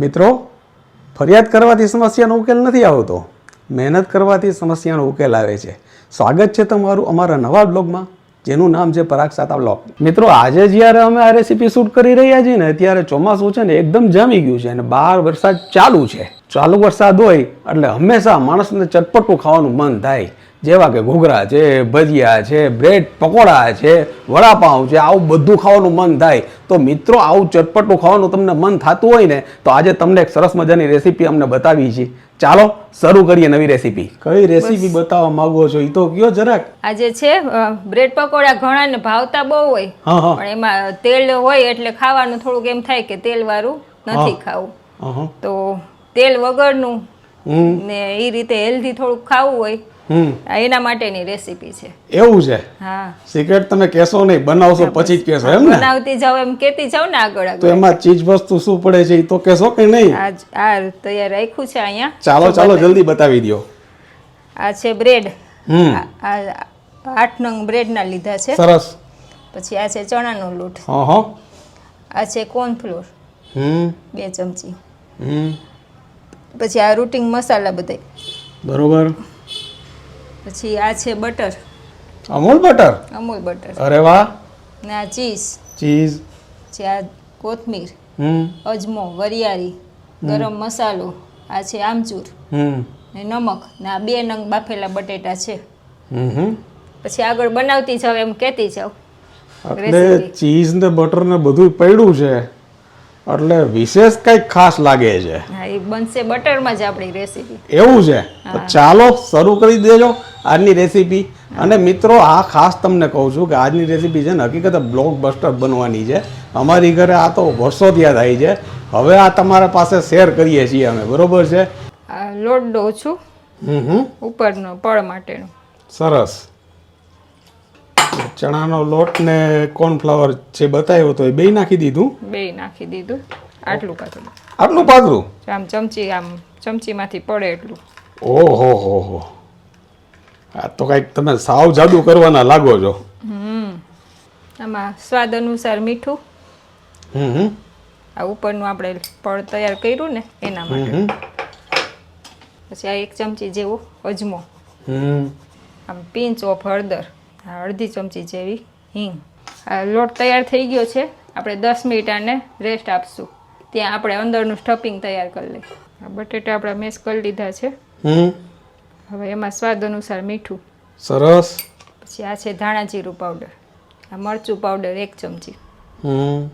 મિત્રો, ફરિયાદ કરવાથી સમસ્યાનો ઉકેલ નથી આવતો. મહેનત કરવાથી સમસ્યાનો ઉકેલ આવે છે. સ્વાગત છે તમારું અમારા નવા બ્લોગમાં, જેનું નામ છે પરાગ સાતા બ્લોગ. મિત્રો, આજે જ્યારે અમે આ રેસીપી શૂટ કરી રહ્યા છીએ ને ત્યારે ચોમાસું છે ને, એકદમ જામી ગયું છે અને બહાર વરસાદ ચાલુ છે. ચાલુ વરસાદ હોય એટલે હંમેશા માણસને ચટપટું ખાવાનું મન થાય. જેવા કે ઘૂઘરા છે ભજીયા છે બ્રેડ પકોડા છે વડાપાઉં છે આવું બધું ખાવાનું મન થાય. તો મિત્રો આવું ચટપટું ખાવાનું તમને મન થતું હોય ને તો આજે તમને એક સરસ મજાની રેસીપી અમને બતાવી છે. ચાલો શરૂ કરીએ નવી રેસીપી કઈ રેસીપી બતાવવા માંગો છો? એ તો કયો જરાક. આજે છે બ્રેડ પકોડા ઘણાને ભાવતા બહુ હોય. પણ એમાં તેલ હોય એટલે ખાવાનું થોડુંક એમ થાય કે તેલ વાળું નથી ખાવું. તો તેલ વગરનું ને એ રીતે હેલ્ધી થોડુંક ખાવું હોય. એના માટેની રેસીપી છે. એવું છે? હા. સિક્રેટ તમે કહેશો નહીં બનાવશો પછી જ કહેશો એમ ને? બનાવતી જાવ એમ કેતી જાવ ને આગળ તો એમાં ચીજ વસ્તુ શું પડે છે એ તો કહેશો કે નહીં? આજ આ તૈયાર રાખ્યું છે અહીંયા. ચાલો ચાલો જલ્દી બતાવી દો આ છે બ્રેડ. હમ. આ આ આઠ નંગ બ્રેડના લીધા છે. સરસ. પછી આ છે ચણાનો લોટ. હા હા. આ છે કોર્નફ્લોર. હમ. બે ચમચી. હમ. પછી આ રૂટિંગ મસાલા બધા બરોબર. પછી આ છે butter. Amul butter? Amul butter. અરે વાહ. ને આ ચીઝ. ચીઝ. છે આ કોથમીર. હમ. અજમો વરિયાળી ગરમ મસાલો આ છે આમચૂર. હમ. ને નમક. ને આ બે નંગ બાફેલા બટેટા છે. હમ. પછી આગળ બનાવતી જાવ એમ કહેતી જાવ. એટલે ચીઝ ને બટર ને બધું પડ્યું છે. એટલે વિશેષ કંઈક ખાસ લાગે છે. એ બનશે બટરમાં જ આપણી રેસીપી એવું છે? તો ચાલો શરૂ કરી દેજો આજની રેસીપી અને મિત્રો આ ખાસ તમને કહું છું કે આજની રેસીપી છે ને હકીકત બ્લોક બસ્ટર બનવાની છે. અમારી ઘરે આ તો વર્ષો ત્યાં થાય છે. હવે આ તમારા પાસે શેર કરીએ છીએ અમે બરોબર છે? આ લોટ દઉં છું. હમ હમ. ઉપરનો પળ માટેનો. સરસ. ચણાનો લોટ ને કોર્નફ્લાવર જે બતાવ્યો તો એ બે નાખી દીધું? બે નાખી દીધું. આટલું પાતળું. આટલું પાતળું? આમ ચમચી આમ ચમચીમાંથી પડે એટલું. ઓહો હો હો. આ તો કંઈક તમે સાવ જાદુ કરવાના લાગો છો. આમાં સ્વાદ અનુસાર મીઠું. હમ હમ. આ ઉપરનું આપણે પળ તૈયાર કર્યું ને એના માટે. હમ. પછી આ એક ચમચી જેવો અજમો. હમ. આમ પિંચ ઓફ હળદર. અડધી ચમચી જેવી હિંગ. આ લોટ તૈયાર થઈ ગયો છે. આપણે દસ મિનિટ આને રેસ્ટ આપશું. ત્યાં આપણે અંદરનું સ્ટફિંગ તૈયાર કરી લઈએ બટેટા આપણા મેશ કરી લીધા છે. હમ. હવે એમાં સ્વાદ અનુસાર મીઠું. સરસ. પછી આ છે ધાણા જીરું પાવડર આ મરચું પાવડર એક ચમચી. હમ.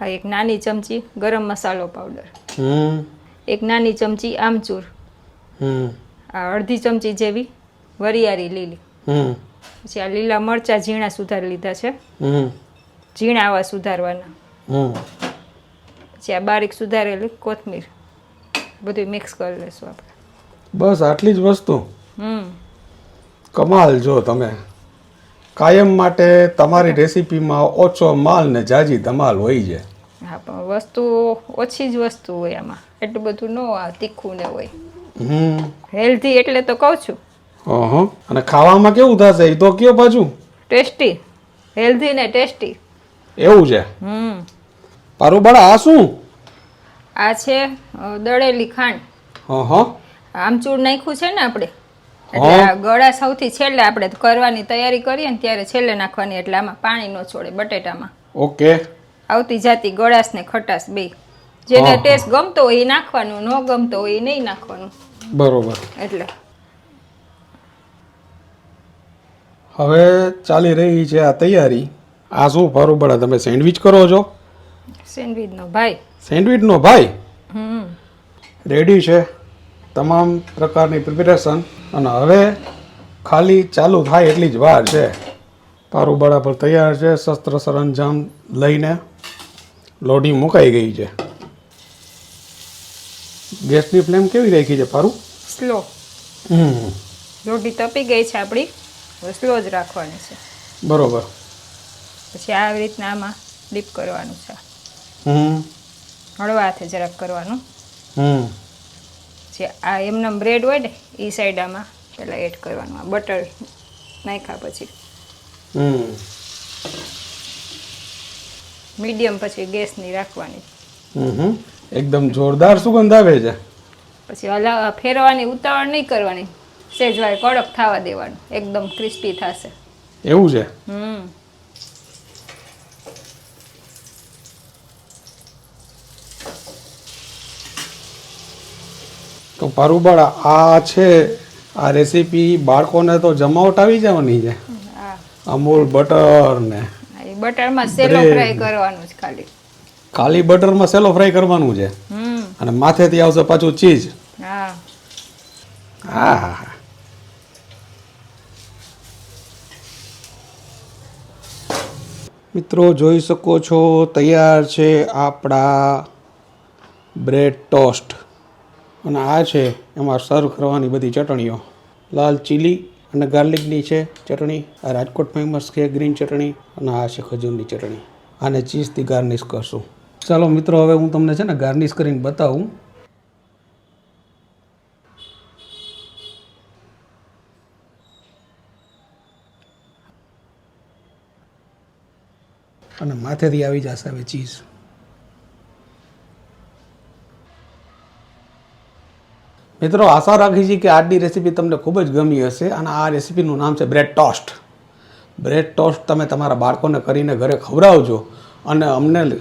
આ એક નાની ચમચી ગરમ મસાલો પાવડર હમ. એક નાની ચમચી આમચૂર. હમ. આ અડધી ચમચી જેવી વરિયાળી લીલી. હમ. પછી આ લીલા મરચાં ઝીણા સુધારી લીધા છે. ઝીણા આવા સુધારવાના. પછી આ બારીક સુધારેલી કોથમીર. બધું મિક્સ કરી લેશું આપણે. બસ આટલી જ વસ્તુ? કમાલ જો તમે. કાયમ માટે તમારી રેસીપીમાં ઓછો માલ ને જાજી ધમાલ હોય છે. હા પણ વસ્તુ ઓછી જ વસ્તુ હોય આમાં. એટલું બધું ન તીખું ને હોય. હેલ્ધી એટલે તો કહું છું. અહં. અને ખાવામાં કેવું થશે? એ તો કયો પાછું ટેસ્ટી. હેલ્ધી ને ટેસ્ટી. એવું છે? હમ. પારું બળા આ શું? આ છે અ, દળેલી ખાંડ. હં આમચૂર નાખ્યું છે ને આપણે? એટલે આ ગળા સૌથી છેલ્લે આપણે કરવાની તૈયારી કરીએ ને ત્યારે છેલ્લે નાખવાની એટલે આમાં પાણી ન છોડે બટેટામાં. ઓકે. આવતી જાતી ગળાશ ને ખટાશ બે. જેને ટેસ્ટ ગમતો હોય એ નાખવાનું ન ગમતો હોય એ નહીં નાખવાનું. બરોબર. એટલે. હવે ચાલી રહી છે આ તૈયારી. આ શું ફરું પડે તમે સેન્ડવિચ કરો છો? સેન્ડવિચનો ભાઈ. સેન્ડવિચનો ભાઈ? હમ. રેડી છે. તમામ પ્રકારની પ્રિપેરેશન. અને હવે ખાલી ચાલુ થાય એટલી જ વાર છે. પારું બરાબર તૈયાર છે શસ્ત્ર સરંજામ લઈને લોઢી મુકાઈ ગઈ છે. ગેસની ફ્લેમ કેવી રાખી છે પારું સ્લો હમ. રોટી તપી ગઈ છે આપણી. સ્લો જ રાખવાની છે. બરોબર. પછી આવી રીતના આમાં ડીપ કરવાનું છે. હમ. હળવા હાથે જરાક કરવાનું. હમ. જે આ એમના બ્રેડ હોય ને એ સાઈડ આમાં પહેલાં એડ કરવાનું. આ બટર નાખ્યા પછી. હમ. મીડિયમ પછી ગેસની રાખવાની. હમ. એકદમ જોરદાર સુગંધ આવે છે. પછી હલા ફેરવાની ઉતાવળ નહીં કરવાની. સેજવાય કડક થવા દેવાનું. એકદમ ક્રિસ્પી થશે. એવું છે? હમ. તો પરુબળ આ છે આ રેસીપી બાળકોને તો જમાવટ આવી જવાની છે. અમૂલ બટર ને બટરમાં સેલો ફ્રાય કરવાનું છે ખાલી. ખાલી બટરમાં સેલો ફ્રાય કરવાનું છે. અને માથેથી આવશે પાછું ચીઝ. હા હા. મિત્રો, જોઈ શકો છો, તૈયાર છે આપણા બ્રેડ ટોસ્ટ. અને આ છે એમાં સર્વ કરવાની બધી ચટણીઓ. લાલ ચીલી અને ગાર્લિકની છે ચટણી, આ રાજકોટ ફેમસ છે ગ્રીન ચટણી, અને આ છે ખજૂરની ચટણી. આને ચીઝથી ગાર્નિશ કરશું. ચાલો મિત્રો, હવે હું તમને છે ને ગાર્નિશ કરીને બતાવું. અને માથેથી આવી જશે હવે ચીઝ. મિત્રો, આશા રાખી છે કે આજની રેસીપી તમને ખૂબ જ ગમી હશે અને આ રેસીપીનું નામ છે બ્રેડ ટોસ્ટ બ્રેડ ટોસ્ટ તમે તમારા બાળકોને કરીને ઘરે ખવડાવજો અને અમને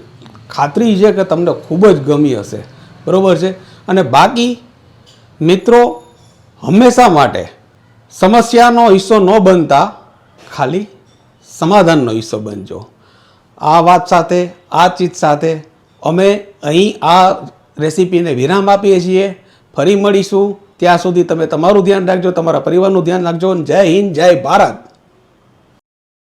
ખાતરી છે કે તમને ખૂબ જ ગમી હશે. બરાબર છે? અને બાકી, મિત્રો, હંમેશા માટે સમસ્યાનો હિસ્સો ન બનતા ખાલી સમાધાનનો હિસ્સો બનજો. આ વાત સાથે, આ ચીજ સાથે અમે અહીં આ રેસીપીને વિરામ આપીએ છીએ. ફરી મળીશું. ત્યાં સુધી તમે તમારું ધ્યાન રાખજો, તમારા પરિવારનું ધ્યાન રાખજો. જય હિન્દ, જય ભારત.